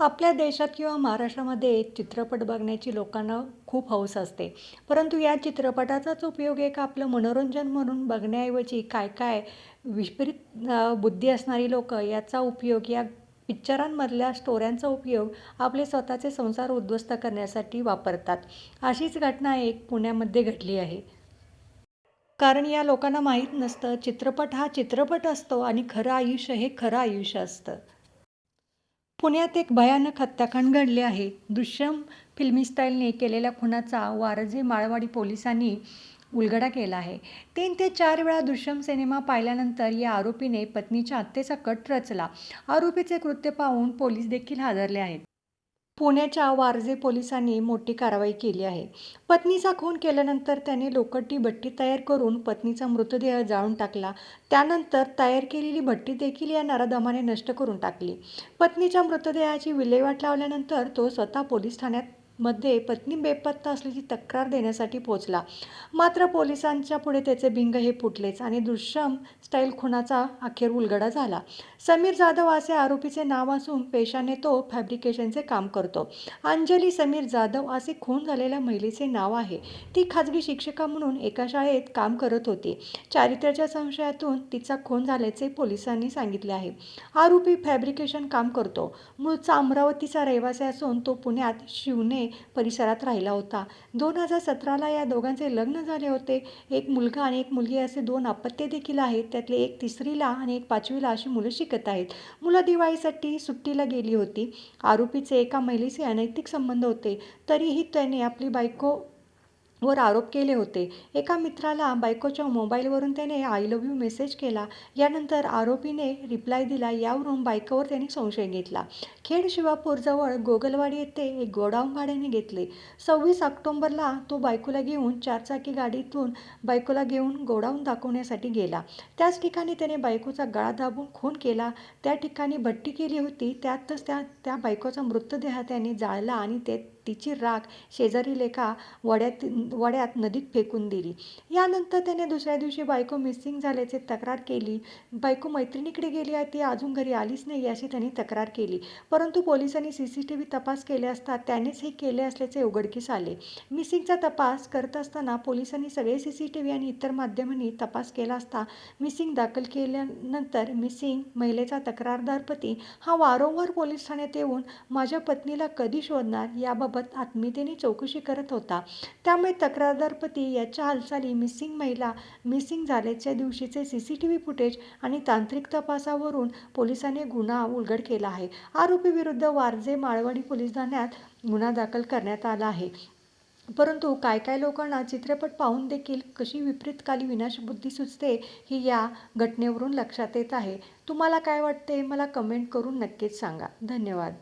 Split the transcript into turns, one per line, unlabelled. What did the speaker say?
आपल्या देशात किंवा महाराष्ट्रामध्ये चित्रपट बघण्याची लोकांना खूप हौस असते. परंतु या चित्रपटाचाच उपयोग एक आपलं मनोरंजन म्हणून बघण्याऐवजी काय काय विपरीत बुद्धी असणारी लोक याचा उपयोग या पिक्चरांमधल्या स्टोऱ्यांचा उपयोग आपले स्वतःचे संसार उद्ध्वस्त करण्यासाठी वापरतात. अशीच घटना एक पुण्यामध्ये घडली आहे. कारण या लोकांना माहीत नसतं चित्रपट हा चित्रपट असतो आणि खरं आयुष्य हे खरं आयुष्य असतं. पुण्यात एक भयानक हत्याकांड घडले आहे. दुष्यम फिल्मी स्टाईलने केलेल्या खुनाचा वारजे माळवाडी पोलिसांनी उलगडा केला आहे. तीन ते चार वेळा दुष्यम सिनेमा पाहिल्यानंतर या आरोपीने पत्नीच्या हत्येचा कट रचला. आरोपीचे कृत्य पाहून पोलीस देखील हादरले आहेत. पुण्याच्या वारजे पोलिसांनी मोठी कारवाई केली आहे. पत्नीचा खून केल्यानंतर त्याने लोखंडी भट्टी तयार करून पत्नीचा मृतदेह जाळून टाकला. त्यानंतर तयार केलेली भट्टी देखील या नराधमाने नष्ट करून टाकली. पत्नीच्या मृतदेहाची विल्हेवाट लावल्यानंतर तो स्वतः पोलीस ठाण्यात मध्ये पत्नी बेपत्ता असल्याची तक्रार देण्यासाठी पोचला मात्र पोलिसांच्या पुढे त्याचे भिंग हे फुटलेच आणि दुष्यम स्टाईल खुनाचा अखेर उलगडा झाला. समीर जाधव असे आरोपीचे नाव असून पेशाने तो फॅब्रिकेशनचे काम करतो. अंजली समीर जाधव असे खून झालेल्या महिलेचे नाव आहे. ती खाजगी शिक्षिका म्हणून एका शाळेत काम करत होती. चारित्र्याच्या संशयातून तिचा खून झाल्याचे पोलिसांनी सांगितले आहे. आरोपी फॅब्रिकेशन काम करतो. मूळचा अमरावतीचा रहिवासी असून तो पुण्यात परिसरात राहिला होता. दोन हजार सतराला या दोघांचे लग्न झाले होते. एक मुलगा आणि एक मुलगी असे दोन अपत्य देखील आहेत. त्यातले एक तिसरीला आणि एक पाचवीला अशी मुलं शिकत आहेत. मुलं दिवाळीसाठी सुट्टीला गेली होती. आरोपीचे एका महिलेचे अनैतिक संबंध होते. तरीही त्याने आपली बायको वर आरोप केले होते. एका मित्राला बायकोच्या मोबाईलवरून त्याने आय लव्ह यू मेसेज केला. यानंतर आरोपीने रिप्लाय दिला. यावरून बायकोवर त्याने संशय घेतला. खेड शिवापूरजवळ गोगलवाडी येथे एक गोडाऊन भाड्याने घेतले. सव्वीस ऑक्टोंबरला तो बायकोला घेऊन चारचाकी गाडीतून बायकोला घेऊन गोडाऊन दाखवण्यासाठी गेला. त्याच ठिकाणी त्याने बायकोचा गळा दाबून खून केला. त्या ठिकाणी भट्टी केली होती. त्यातच त्या त्या बायकोचा मृतदेह त्याने जाळला आणि ते तिची राख शेजारील एका वड्यात वड्यात नदीत फेकून दिली. यानंतर त्याने दुसऱ्या दिवशी बायको मिसिंग झाल्याचे तक्रार केली. बायको मैत्रिणीकडे गेली आहे ती अजून घरी आलीच नाही अशी त्यांनी तक्रार केली. परंतु पोलिसांनी सी सी टी व्ही तपास केले असता त्यानेच हे केले असल्याचे उघडकीस आले. मिसिंगचा तपास करत असताना पोलिसांनी सगळे सी सी टी व्ही आणि इतर माध्यमांनी तपास केला असता मिसिंग दाखल केल्यानंतर मिसिंग महिलेचा तक्रारदार पती हा वारंवार पोलीस ठाण्यात येऊन माझ्या पत्नीला कधी शोधणार? याबाबत आत्मीयतेने चौकशी करत होता. त्यामुळे तक्रारदार पती याच्या हालचाली मिसिंग महिला मिसिंग झाल्याच्या दिवशीचे C C T V footage आणि तांत्रिक तपासावरून पोलिसांनी गुन्हा उलगड केला आहे. आरोपीविरुद्ध वारजे माळवाडी पोलीस ठाण्यात गुन्हा दाखल करण्यात आला आहे. परंतु काय काय लोकांना चित्रपट पाहून देखील कशी विपरीतकाली विनाशबुद्धी सुचते ही या घटनेवरून लक्षात येत आहे. तुम्हाला काय वाटते? मला कमेंट करून नक्कीच सांगा. धन्यवाद.